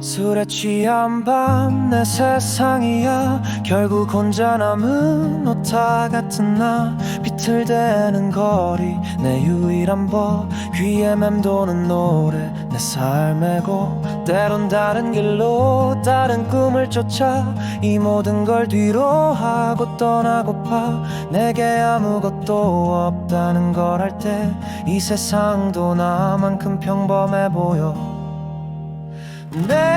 술에 취한 밤 내 세상이야. 결국 혼자 남은 오타 같은 나. 비틀대는 거리 내 유일한 법. 귀에 맴도는 노래 내 삶의 곡 때론 다른 길로 다른 꿈을 쫓아. 이 모든 걸 뒤로 하고 떠나고파. 내게 아무것도 없다는 걸알때이 세상도 나만큼 평범해 보여. 내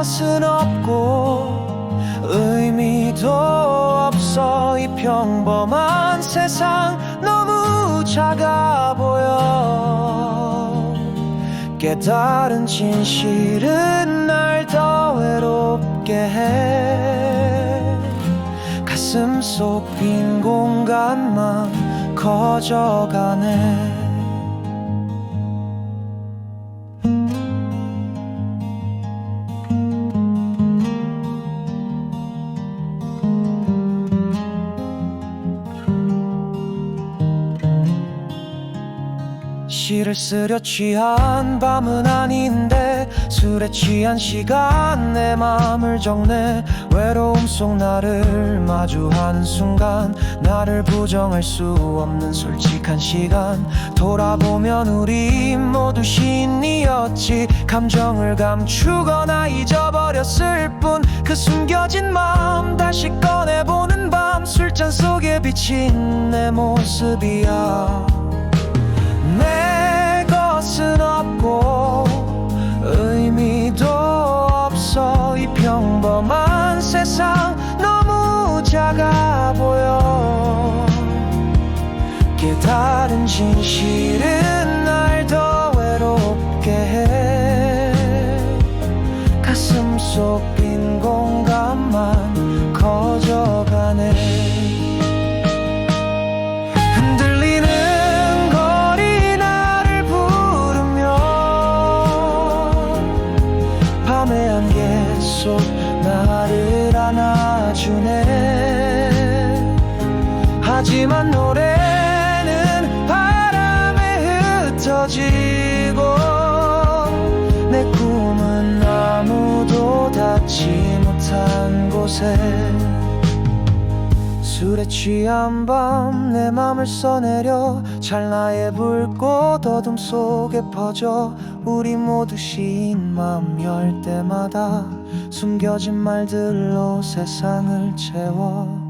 것은 없고 의미도 없어. 이 평범한 세상 너무 작아 보여. 깨달은 진실은 날 더 외롭게 해. 가슴 속 빈 공간만 커져가네 시를 쓰려 취한 밤은 아닌데 술에 취한 시간 내 맘을 적내 외로움 속 나를 마주하는 순간 나를 부정할 수 없는 솔직한 시간. 돌아보면 우리 모두 신이었지. 감정을 감추거나 잊어버렸을 뿐 그 숨겨진 마음 다시 꺼내보는 밤 술잔 속에 비친 내 모습이야 세상 너무 작아 보여. 깨달은 진실은 하지만 노래는 바람에 흩어지고 내 꿈은 아무도 닿지 못한 곳에 술에 취한 밤 내 맘을 써내려 찰나의 불꽃 어둠 속에 퍼져 우리 모두 신맘열 때마다 숨겨진 말들로 세상을 채워